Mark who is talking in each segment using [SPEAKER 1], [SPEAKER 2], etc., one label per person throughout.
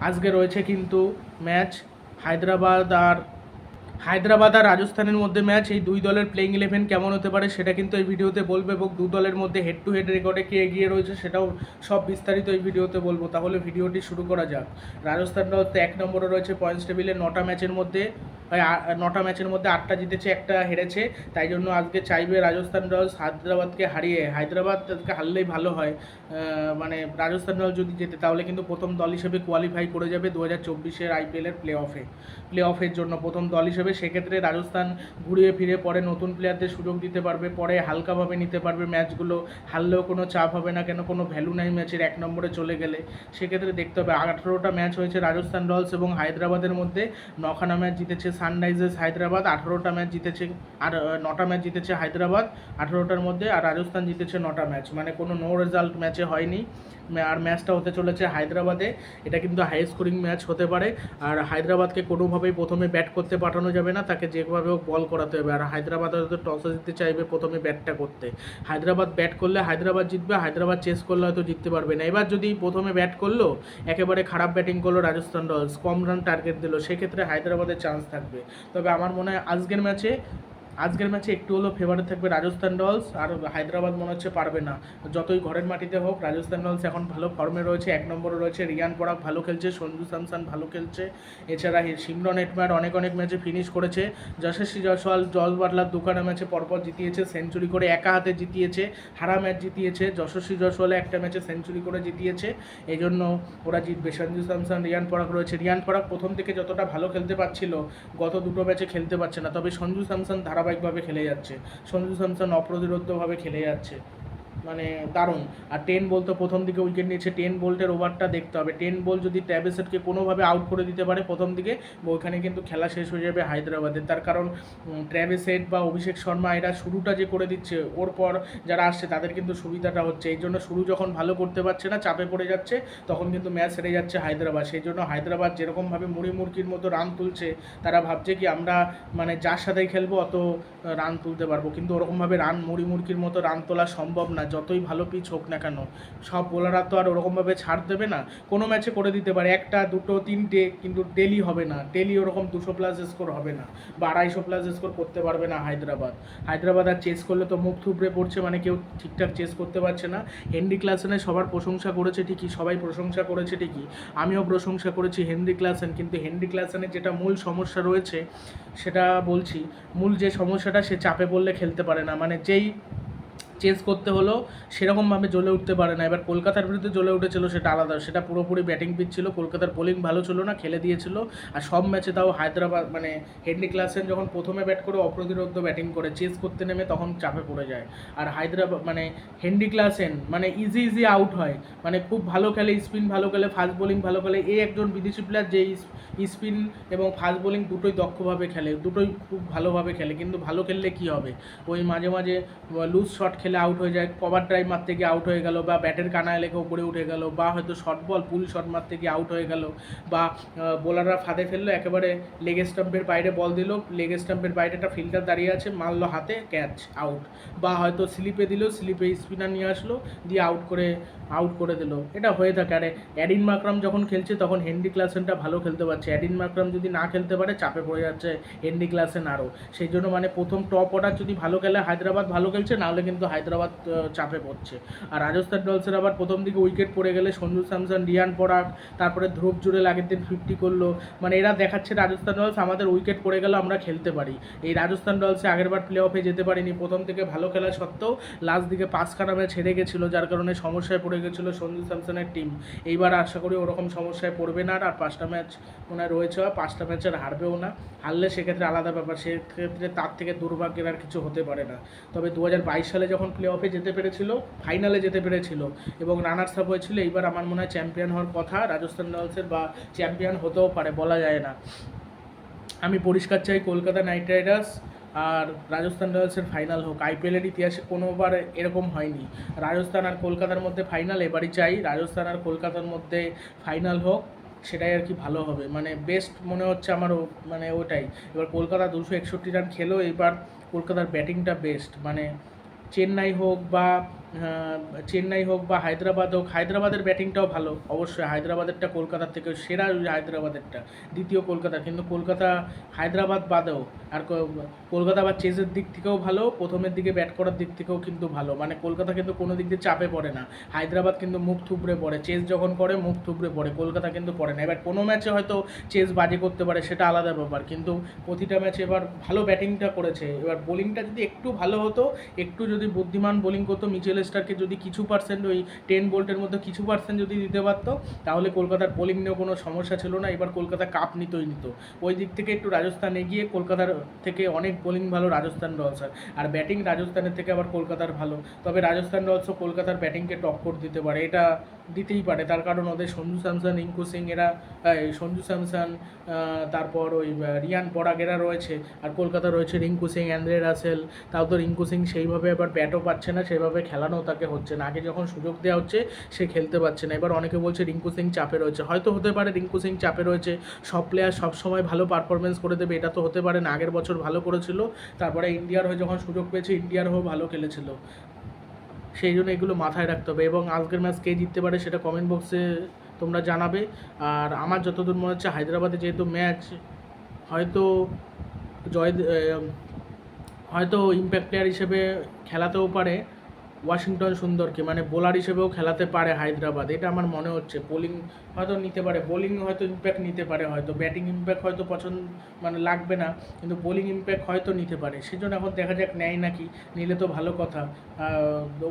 [SPEAKER 1] আজকে রয়েছে কিন্তু ম্যাচ হায়দ্রাবাদ আর হায়দ্রাবাদ আর রাজস্থানের মধ্যে ম্যাচ, এই দুই দলের প্লেইং ইলেভেন কেমন হতে পারে সেটা কিন্তু এই ভিডিওতে বলব এবং দু দলের মধ্যে হেড টু হেড রেকর্ডে কে এগিয়ে রয়েছে সেটাও সব বিস্তারিত এই ভিডিওতে বলব। তাহলে ভিডিওটি শুরু করা যাক। রাজস্থান রয়্যালস এক নম্বরে রয়েছে পয়েন্টস টেবিলে নটা ম্যাচের মধ্যে নটা ম্যাচের মধ্যে আটটা জিতেছে, একটা হেরেছে। তাই জন্য আজকে চাইবে রাজস্থান রয়্যালস হায়দ্রাবাদকে হারিয়ে। হায়দ্রাবাদ আজকে হারলেই ভালো হয়। মানে রাজস্থান রয়্যালস যদি জেতে, তাহলে কিন্তু প্রথম দল হিসেবে কোয়ালিফাই করে যাবে দু হাজার চব্বিশের আইপিএলের প্লে অফে প্লে অফের জন্য প্রথম দল হিসেবে সেক্ষেত্রে রাজস্থান ঘুরিয়ে ফিরে পরে নতুন প্লেয়ারদের সুযোগ দিতে পারবে, পরে হালকাভাবে নিতে পারবে ম্যাচগুলো হারলেও কোনো চাপ হবে না, কেন কোনো ভ্যালু নাই ম্যাচের এক নম্বরে চলে গেলে। সেক্ষেত্রে দেখতে হবে, আঠারোটা ম্যাচ হয়েছে রাজস্থান রয়্যালস এবং হায়দ্রাবাদের মধ্যে, নখানা ম্যাচ জিতেছে সানরাইজার্স হায়দ্রাবাদ, আঠারোটা ম্যাচ জিতেছে, আর নটা ম্যাচ জিতেছে হায়দ্রাবাদ, আঠারোটার মধ্যে, আর রাজস্থান জিতেছে নটা ম্যাচ মানে কোনো নো রেজাল্ট ম্যাচে হয়নি। আর ম্যাচটা হতে চলেছে হায়দ্রাবাদে, এটা কিন্তু হাই স্কোরিং ম্যাচ হতে পারে, আর হায়দ্রাবাদকে কোনোভাবেই প্রথমে ব্যাট করতে পাঠানো যাবে না, তাকে যেভাবে হোক বল করাতে হবে। আর হায়দ্রাবাদ হয়তো টসে জিততে চাইবে প্রথমে ব্যাটটা করতে। হায়দ্রাবাদ ব্যাট করলে হায়দ্রাবাদ জিতবে, হায়দ্রাবাদ চেস করলে হয়তো জিততে পারবে না। এবার যদি প্রথমে ব্যাট করল, একেবারে খারাপ ব্যাটিং করল রাজস্থান রয়্যালস, কম রান টার্গেট দিল, সেক্ষেত্রে হায়দ্রাবাদের চান্স থাকবে। তবে আমার মনে হয় আজকের ম্যাচে আজকের ম্যাচে একটু হলেও ফেভারিট থাকবে রাজস্থান রয়্যালস, আর হায়দ্রাবাদ মনে হচ্ছে পারবে না। যতই ঘরের মাটিতে হোক, রাজস্থান রয়্যালস এখন ভালো ফর্মে রয়েছে, এক নম্বরে রয়েছে রিয়ান পরাগ, ভালো খেলছে, সঞ্জু স্যামসান ভালো খেলছে। এছাড়া সিমরন হেটমার অনেক অনেক ম্যাচে ফিনিশ করেছে। যশস্বী জয়সওয়াল, জল বাটলার দুখানা ম্যাচে পরপর জিতিয়েছে সেঞ্চুরি করে একা হাতে জিতিয়েছে, হারা ম্যাচ জিতিয়েছে। যশস্বী জয়সওয়ালে একটা ম্যাচে সেঞ্চুরি করে জিতিয়েছে। এই জন্য ওরা জিতবে। সঞ্জু স্যামসান, রিয়ান পরাগ রয়েছে। রিয়ান পরাগ প্রথম থেকে যতটা ভালো খেলতে পারছিল, গত দুটো ম্যাচে খেলতে পারছে না। তবে সঞ্জু স্যামসন ধারাবাহিকভাবে খেলে যাচ্ছে। সঞ্জু স্যামসন অপ্রতিরোধ্যভাবে খেলে যাচ্ছে। মানে দারুণ। আর টেন বল তো প্রথম দিকে উইকেট নিয়েছে টেন বোল্টের ওভারটা দেখতে হবে। টেন বল যদি ট্যাবেসেটকে কোনোভাবে আউট করে দিতে পারে প্রথম দিকে ওইখানে কিন্তু খেলা শেষ হয়ে যাবে হায়দ্রাবাদের। তার কারণ ট্র্যাভেসেট বা অভিষেক শর্মা এরা শুরুটা যে করে দিচ্ছে, ওর পর যারা আসছে তাদের কিন্তু সুবিধাটা হচ্ছে। এই জন্য শুরু যখন ভালো করতে পারছে না, চাপে পড়ে যাচ্ছে, তখন কিন্তু ম্যাচ হেরে যাচ্ছে হায়দ্রাবাদ। সেই জন্য হায়দ্রাবাদ যেরকমভাবে মুড়ি মুরগির মতো রান তুলছে, তারা ভাবছে কি আমরা মানে যার সাথেই খেলব, অত রান তুলতে পারব। কিন্তু ওরকমভাবে রান মুড়ি মুরগির মতো রান তোলা সম্ভব না। যতই ভালো পিচ হোক না কেন, সব বোলাররা তো আর ওরকমভাবে ছাড় দেবে না। কোনো ম্যাচে করে দিতে পারে, একটা, দুটো, তিনটে, কিন্তু ডেলি হবে না। ডেলি ওরকম দুশো প্লাস স্কোর হবে না বা আড়াইশো প্লাস স্কোর করতে পারবে না হায়দ্রাবাদ। হায়দ্রাবাদ আর চেস করলে তো মুখ থুবড়ে পড়ছে মানে কেউ ঠিকঠাক চেস করতে পারছে না। হেনরি ক্লাসেনে সবার প্রশংসা করেছে ঠিকই, সবাই প্রশংসা করেছে ঠিকই। আমিও প্রশংসা করেছি হেনরি ক্লাসেন, কিন্তু হেনরি ক্লাসেনের যেটা মূল সমস্যা রয়েছে, সেটা বলছি, মূল যে সমস্যাটা সে চাপে পড়লে খেলতে পারে না। মানে যেই চেস করতে হলো, সেরকমভাবে জ্বলে উঠতে পারে না। এবার কলকাতার বিরুদ্ধে জ্বলে উঠেছিল সেটা আলাদা। সেটা পুরোপুরি ব্যাটিং পিচ ছিল, কলকাতার বোলিং ভালো ছিল না, খেলে দিয়েছিল। আর সব ম্যাচে তাও হায়দ্রাবাদ মানে হেনরি ক্লাসেন যখন প্রথমে ব্যাট করে অপ্রতিরোধ ব্যাটিং করে চেস করতে নেমে তখন চাপে পড়ে যায়। আর হায়দ্রাবাদ মানে হেনরি ক্লাসেন মানে ইজি ইজি আউট হয়। মানে খুব ভালো খেলে স্পিন, ভালো খেলে ফাস্ট বোলিং ভালো খেলে এই একজন বিদেশি প্লেয়ার যে স্পিন এবং ফাস্ট বোলিং দুটোই দক্ষভাবে খেলে, দুটোই খুব ভালোভাবে খেলে। কিন্তু ভালো খেললে কি হবে? ওই মাঝে মাঝে, লুজ শট খেলে আউট হয়ে যায় কভার ড্রাইভ মারতে গিয়ে আউট হয়ে গেল বা ব্যাটের কানায় লেগে উপরে উঠে গেল বা হয়তো শর্ট বল পুল শট মারতে গিয়ে আউট হয়ে গেল বা বোলাররা ফাঁদে ফেলল, একেবারে লেগ স্টাম্পের বাইরে বল দিল লেগ স্টাম্পের বাইরে একটা ফিল্ডার দাঁড়িয়ে আছে, মারলো হাতে ক্যাচ আউট বা হয়তো স্লিপে দিল স্লিপে স্পিনার নিয়ে আসলো, দিয়ে আউট করে আউট করে দিল। এটা হয়ে থাকে। আরে, অ্যাডিন মাকরাম যখন খেলছে তখন হেনরি ক্লাসেনটা ভালো খেলতে পারছে। অ্যাডিন মাকরাম যদি না খেলতে পারে, চাপে পড়ে যাচ্ছে হেনরি ক্লাসেন আরও। সেই জন্য মানে প্রথম টপ অর্ডার যদি ভালো খেলে, হায়দ্রাবাদ ভালো খেলছে, নাহলে কিন্তু হায়দ্রাবাদ চাপে পড়ছে। আর রাজস্থান রয়্যালসের আবার প্রথম দিকে উইকেট পড়ে গেলে সঞ্জু স্যামসন, রিয়ান পরাগ, তারপরে ধ্রুব জুড়ে আগের দিন ফিফটি করল। মানে এরা দেখাচ্ছে রাজস্থান রয়্যালস আমাদের উইকেট পড়ে গেলে আমরা খেলতে পারি। এই রাজস্থান রয়্যালসে আগেরবার প্লে অফে যেতে পারিনি। প্রথম থেকে ভালো খেলা সত্ত্বেও লাস্ট দিকে পাঁচখানা ম্যাচ হেরে গেছিল, যার কারণে সমস্যায় পড়ে গেছিল সঞ্জু স্যামসনের টিম এইবার আশা করি ওরকম সমস্যায় পড়বে না আর পাঁচটা ম্যাচ মনে হয় রয়েছে পাঁচটা ম্যাচের হারবেও না। হারলে সেক্ষেত্রে আলাদা ব্যাপার, সেক্ষেত্রে তার থেকে দুর্ভাগ্যের আর কিছু হতে পারে না। তবে দু হাজার বাইশ সালে যখন প্লে অফে যেতে পেরেছিল ফাইনালে যেতে পেরেছিল এবং রানার্স আপ হয়েছিল, এইবার আমার মনে হয় চ্যাম্পিয়ন হওয়ার কথা রাজস্থান রয়্যালসের বা চ্যাম্পিয়ন হতেও পারে, বলা যায় না। আমি পরিষ্কার চাই কলকাতা নাইট রাইডার্স আর রাজস্থান রয়্যালসের ফাইনাল হোক। আইপিএলের ইতিহাসে কোনোবার এরকম হয়নি। রাজস্থান আর কলকাতার মধ্যে ফাইনাল এবারই চাই। রাজস্থান আর কলকাতার মধ্যে ফাইনাল হোক, সেটাই আর কি ভালো হবে। মানে বেস্ট মনে হচ্ছে আমারও মানে ওটাই। এবার কলকাতা দুশো একষট্টি রান খেলো এবার কলকাতার ব্যাটিংটা বেস্ট মানে চেন্নাই হোক বা চেন্নাই হোক বা হায়দ্রাবাদ হোক, হায়দ্রাবাদের ব্যাটিংটাও ভালো। অবশ্যই হায়দ্রাবাদেরটা, কলকাতার থেকে সেরা হায়দ্রাবাদেরটা, দ্বিতীয় কলকাতা কিন্তু কলকাতা হায়দ্রাবাদ বাদেও আর কলকাতা বা চেজের দিক থেকেও ভালো, প্রথমের দিকে ব্যাট করার দিক থেকেও কিন্তু ভালো। মানে কলকাতা কিন্তু কোনো দিক দিয়ে চাপে পড়ে না। হায়দ্রাবাদ কিন্তু মুখ থুবড়ে পড়ে। চেস যখন করে, মুখ থুবড়ে পড়ে। কলকাতা কিন্তু পড়ে না। এবার কোনো ম্যাচে হয়তো চেস বাজে করতে পারে, সেটা আলাদা ব্যাপার। কিন্তু প্রতিটা ম্যাচে এবার ভালো ব্যাটিংটা করেছে। এবার বোলিংটা যদি একটু ভালো হতো, একটু যদি বুদ্ধিমান বোলিং করতো, মিচেল স্টারকে যদি কিছু পার্সেন্ট ওই টেন বোল্টের মধ্যে কিছু পার্সেন্ট যদি দিতে পারতো, তাহলে কলকাতার বোলিং নিয়েও কোনো সমস্যা ছিল না। এবার কলকাতা কাপ নিতই নিত। ওই দিক থেকে একটু রাজস্থান এগিয়ে কলকাতার থেকে অনেক বোলিং ভালো রাজস্থান রয়্যালসের আর ব্যাটিং রাজস্থানের থেকে আবার কলকাতার ভালো। তবে রাজস্থান রয়্যালসও কলকাতার ব্যাটিংকে টক্কর দিতে পারে। এটা দিতেই পারে। তার কারণ ওদের সঞ্জু স্যামসন, রিঙ্কু সিং এরা সঞ্জু স্যামসন তারপর ওই রিয়ান পরাগ এরা রয়েছে। আর কলকাতা রয়েছে রিঙ্কু সিং অ্যান্ড্রে রাসেল। তাও তো রিঙ্কু সিং সেইভাবে আবার ব্যাটও পাচ্ছে না সেভাবে খেলানো তাকে হচ্ছে না। আগে যখন সুযোগ দেওয়া হচ্ছে, সে খেলতে পারছে না। এবার অনেকে বলছে রিঙ্কু সিং চাপে রয়েছে। হয়তো হতে পারে রিঙ্কু সিং চাপে রয়েছে। সব প্লেয়ার সব সময় ভালো পারফরমেন্স করে দেবে, এটা তো হতে পারে না। আগের বছর ভালো করেছিল, তারপরে ইন্ডিয়ার হয়ে যখন সুযোগ পেয়েছে, ইন্ডিয়ার হয়েও ভালো খেলেছিল। সেই জন্য এগুলো মাথায় রাখতে হবে। এবং আজকের ম্যাচ কে জিততে পারে সেটা কমেন্ট বক্সে তোমরা জানাবে। আর আমার যতদূর মনে হচ্ছে, হায়দ্রাবাদে যেহেতু ম্যাচ হয়তো জয় হয়তো ইম্প্যাক্ট প্লেয়ার হিসেবে খেলাতেও পারে। ওয়াশিংটন সুন্দরকে মানে বোলার হিসেবেও খেলাতে পারে হায়দ্রাবাদ। এটা আমার মনে হচ্ছে। বোলিং হয়তো নিতে পারে বোলিং হয়তো ইম্প্যাক্ট নিতে পারে হয়তো ব্যাটিং ইম্প্যাক্ট হয়তো পছন্দ মানে লাগবে না, কিন্তু বোলিং ইম্প্যাক্ট হয়তো নিতে পারে। সেজন্য এখন দেখা যাক নেয় নাকি, নিলে তো ভালো কথা।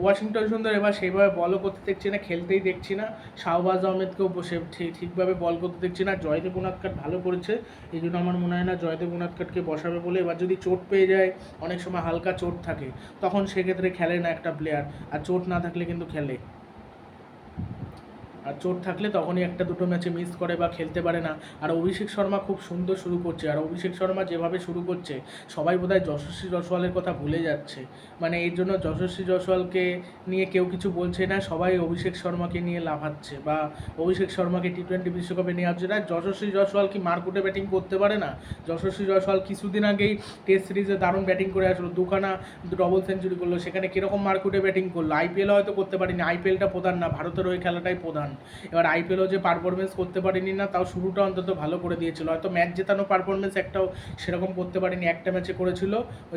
[SPEAKER 1] ওয়াশিংটন সুন্দর, এবার সেইভাবে বলও করতে দেখছি না, খেলতেই দেখছি না। শাহবাজ আহমেদকেও বসে ঠিক ঠিকভাবে বল করতে দেখছি না। জয়দেব উনাদকাট ভালো করেছে, এই জন্য আমার মনে হয় না জয়দেব উনাদকাটকে বসাবে বলে। এবার যদি চোট পেয়ে যায়, অনেক সময় হালকা চোট থাকে, তখন সেক্ষেত্রে খেলে না একটা প্লেয়ার আর চোট না থাকলে কিন্তু খেলে। আর চোট থাকলে তখনই একটা দুটো ম্যাচে মিস করে বা খেলতে পারে না। আর অভিষেক শর্মা খুব সুন্দর শুরু করছে। আর অভিষেক শর্মা যেভাবে শুরু করছে, সবাই বোধহয় যশস্বী জয়সওয়ালের কথা ভুলে যাচ্ছে। মানে এর জন্য যশস্বী জয়সওয়ালকে নিয়ে কেউ কিছু বলছে না, সবাই অভিষেক শর্মাকে নিয়ে লাফাচ্ছে বা অভিষেক শর্মাকে টি টোয়েন্টি বিশ্বকাপে নিয়ে আসছে না যশস্বী জয়সওয়াল কি মারকুটে ব্যাটিং করতে পারে না? যশস্বী জয়সওয়াল কিছুদিন আগেই টেস্ট সিরিজে দারুণ ব্যাটিং করে আসলো। দুখানা ডবল সেঞ্চুরি করল। সেখানে কীরকম মারকুটে ব্যাটিং করল? আইপিএল হয়তো করতে পারিনি। আইপিএলটা প্রধান না। ভারতের ওই খেলাটাই প্রধান। এবার আইপিএলও যে পারফরমেন্স করতে পারিনি না, তাও শুরুটা অন্তত ভালো করে দিয়েছিল। হয়তো ম্যাচ জেতানো পারফরমেন্স একটাও সেরকম করতে পারেনি, একটা ম্যাচে করেছিল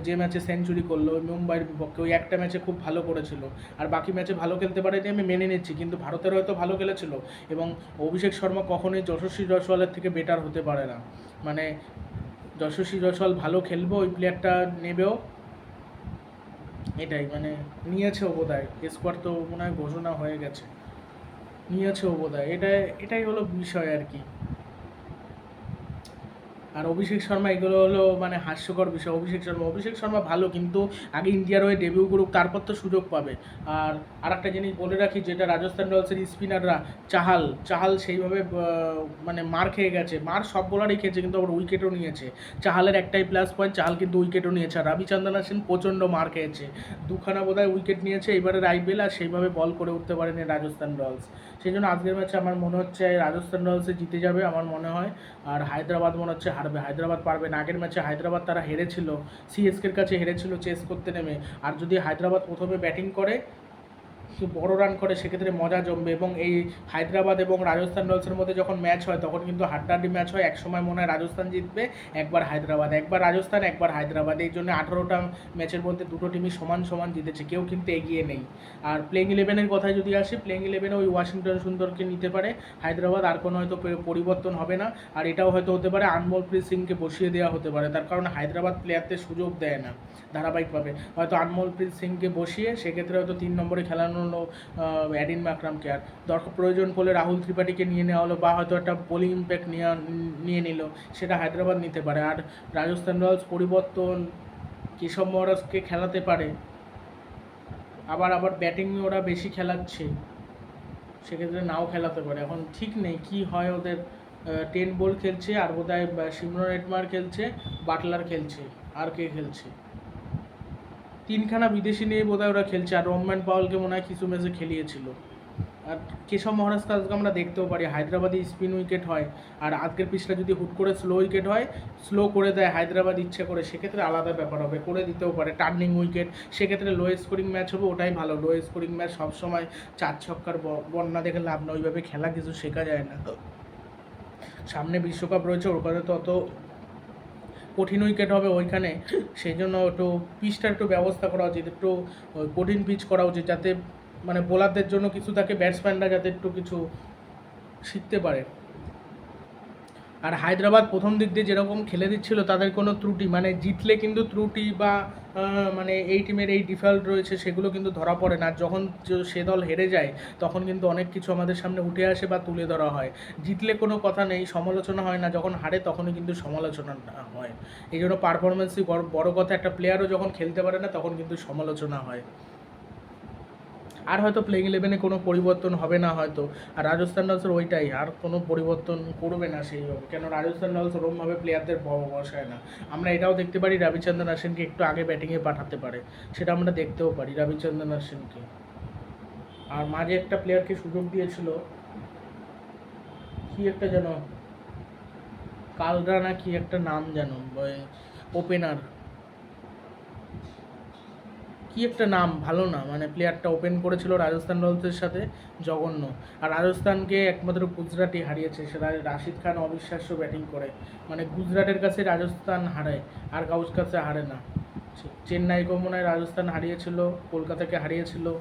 [SPEAKER 1] যে ম্যাচে সেঞ্চুরি করল মুম্বাইয়ের বিপক্ষে, ওই একটা ম্যাচে খুব ভালো করেছিল। আর বাকি ম্যাচে ভালো খেলতে পারেনি আমি মেনে নিচ্ছি, কিন্তু ভারতের হয়তো ভালো খেলেছিল। এবং অভিষেক শর্মা কখনোই যশস্বী জয়সওয়ালের থেকে বেটার হতে পারে না। মানে যশস্বী জয়সওয়াল ভালো খেলব, ওই প্লেয়ারটা নেবেও। এটাই মানে নিয়েছেও বোধ হয় স্কোয়াড তো মনে হয় ঘোষণা হয়ে গেছে। নিয়েছেও বোধ এটা, এটাই হলো বিষয় আর কি। আর অভিষেক শর্মা, এগুলো হলো মানে হাস্যকর বিষয়। অভিষেক শর্মা অভিষেক শর্মা ভালো, কিন্তু আগে ইন্ডিয়ার হয়ে ডেবিউ করুক, তারপর তো সুযোগ পাবে। আর আর একটা জিনিস বলে রাখি, যেটা রাজস্থান রয়্যালসের স্পিনাররা চাহাল চাহাল সেইভাবে মানে মার খেয়ে গেছে। মার সব বোলারই খেয়েছে, কিন্তু আবার উইকেটও নিয়েছে। চাহালের একটাই প্লাস পয়েন্ট চাহাল কিন্তু উইকেটও নিয়েছে। আর রবিচন্দ্রন সেন প্রচণ্ড মার খেয়েছে। দুখানা বোধহয় উইকেট নিয়েছে, এবারের আইপিএল আর সেইভাবে বল করে উঠতে পারেনি রাজস্থান রয়্যালস। সেই জন্য আজকের ম্যাচে আমার মনে হচ্ছে রাজস্থান রয়্যালসে জিতে যাবে আমার মনে হয়। আর হায়দ্রাবাদ মনে হচ্ছে হারবে। হায়দ্রাবাদ পারবে না। আগের ম্যাচে হায়দ্রাবাদ তারা হেরেছিল। সিএসকের কাছে হেরেছিল চেস করতে নেমে। আর যদি হায়দ্রাবাদ প্রথমে ব্যাটিং করে বড় রান করে, সেক্ষেত্রে মজা জমবে এবং এই হায়দ্রাবাদ এবং রাজস্থান রয়্যালসের মধ্যে যখন ম্যাচ হয়, তখন কিন্তু হাড্ডাহাড্ডি ম্যাচ হয়। এক সময় মনে হয় রাজস্থান জিতবে, একবার হায়দ্রাবাদ। একবার রাজস্থান, একবার হায়দ্রাবাদ। এই জন্য আঠারোটা ম্যাচের মধ্যে দুটো টিমই সমান সমান জিতেছে, কেউ কিন্তু এগিয়ে নেই। আর প্লেইং ইলেভেনের কথায় যদি আসি প্লেইং ইলেভেনে ওই ওয়াশিংটন সুন্দরকে নিতে পারে। হায়দ্রাবাদ আর কোনো হয়তো পরিবর্তন হবে না। আর এটাও হয়তো হতে পারে, আনমোলপ্রীত সিংকে বসিয়ে দেওয়া হতে পারে। তার কারণ হায়দ্রাবাদ প্লেয়ারদের সুযোগ দেয় না, ধারাবাহিকভাবে। হয়তো আনমোলপ্রীত সিংকে বসিয়ে, সেক্ষেত্রে হয়তো তিন নম্বরে খেলানো আহ, অ্যাডিন মাকরামকে। আর দরকার প্রয়োজন পড়লে রাহুল ত্রিপাঠীকে নিয়ে নেওয়া হলো বা হয়তো একটা বোলিং ইম্প্যাক্ট নিয়ে নিয়ে নিল সেটা হায়দ্রাবাদ নিতে পারে। আর রাজস্থান রয়্যালস পরিবর্তন কেশব মহারাজকে খেলাতে পারে। আবার আবার ব্যাটিং ওরা বেশি খেলাচ্ছে সেক্ষেত্রে নাও খেলাতে পারে। এখন ঠিক নেই কি হয় ওদের টেন বল খেলছে আর বোধহয় সিমরন এটমার খেলছে বাটলার খেলছে আর কে খেলছে? তিনখানা বিদেশি নিয়ে বোধহয় ওরা খেলছে। আর রহমান পাওয়ালকে মনে হয় কিছু ম্যাচে খেলিয়েছিল। আর কেশব মহারাজকে আজকে আমরা দেখতেও পারি। হায়দ্রাবাদে স্পিন উইকেট হয়। আর আজকের পিচটা যদি হুট করে স্লো উইকেট হয়, স্লো করে দেয়, হায়দ্রাবাদ ইচ্ছে করে, সেক্ষেত্রে আলাদা ব্যাপার হবে। করে দিতেও পারে। টার্নিং উইকেট, সেক্ষেত্রে লো স্কোরিং ম্যাচ হবে, ওটাই ভালো। লো স্কোরিং ম্যাচ সবসময় চার ছক্কার বন্যা দেখে লাভ না ওইভাবে খেলা কিছু শেখা যায় না। সামনে বিশ্বকাপ রয়েছে ওখানে তো অত কঠিন উইকেট হবে ওইখানে। সেই জন্য একটু পিচটা একটু ব্যবস্থা করা উচিত, একটু কঠিন পিচ করা উচিত যাতে মানে বোলারদের জন্য কিছু থাকে, ব্যাটসম্যানরা যাতে একটু কিছু শিখতে পারে। আর হায়দ্রাবাদ প্রথম দিক দিয়ে যেরকম খেলে দিচ্ছিল, তাদের কোনো ত্রুটি মানে জিতলে কিন্তু ত্রুটি বা মানে এই টিমের এই ডিফল্ট রয়েছে, সেগুলো কিন্তু ধরা পড়ে না। যখন সে দল হেরে যায়, তখন কিন্তু অনেক কিছু আমাদের সামনে উঠে আসে বা তুলে ধরা হয়। জিতলে কোনো কথা নেই, সমালোচনা হয় না, যখন হারে তখনই কিন্তু সমালোচনা হয়। এই জন্য পারফরমেন্সই বড় বড় কথা, একটা প্লেয়ারও যখন খেলতে পারে না, তখন কিন্তু সমালোচনা হয়। আর হয়তো প্লেইং ইলেভেনে কোনো পরিবর্তন হবে না হয়তো। আর রাজস্থান রয়্যালসের ওইটাই, আর কোনো পরিবর্তন করবে না সেইভাবে। কেন রাজস্থান রয়্যালস ওরমভাবে প্লেয়ারদের বসায় না। আমরা এটাও দেখতে পারি রবিচন্দ্রন আশ্বিনকে একটু আগে ব্যাটিংয়ে পাঠাতে পারে। সেটা আমরা দেখতেও পারি রবিচন্দ্রন আশ্বিনকে। আর মাঝে একটা প্লেয়ারকে সুযোগ দিয়েছিল। কি একটা যেন, কালরা না কি একটা নাম যেন ওপেনার কি একটা নাম? ভালো না। মানে প্লেয়ারটা ওপেন করেছিল রাজস্থান রয়্যালসের সাথে, জঘন্য। আর রাজস্থানকে একমাত্র গুজরাটই হারিয়েছে, সেটা রাশিদ খান অবিশ্বাস্য ব্যাটিং করে। মানে গুজরাটের কাছে রাজস্থান হারায়, আর কাউর কাছে হারে না। চেন্নাই মনে রাজস্থান হারিয়েছিল, কলকাতাকে হারিয়েছিল।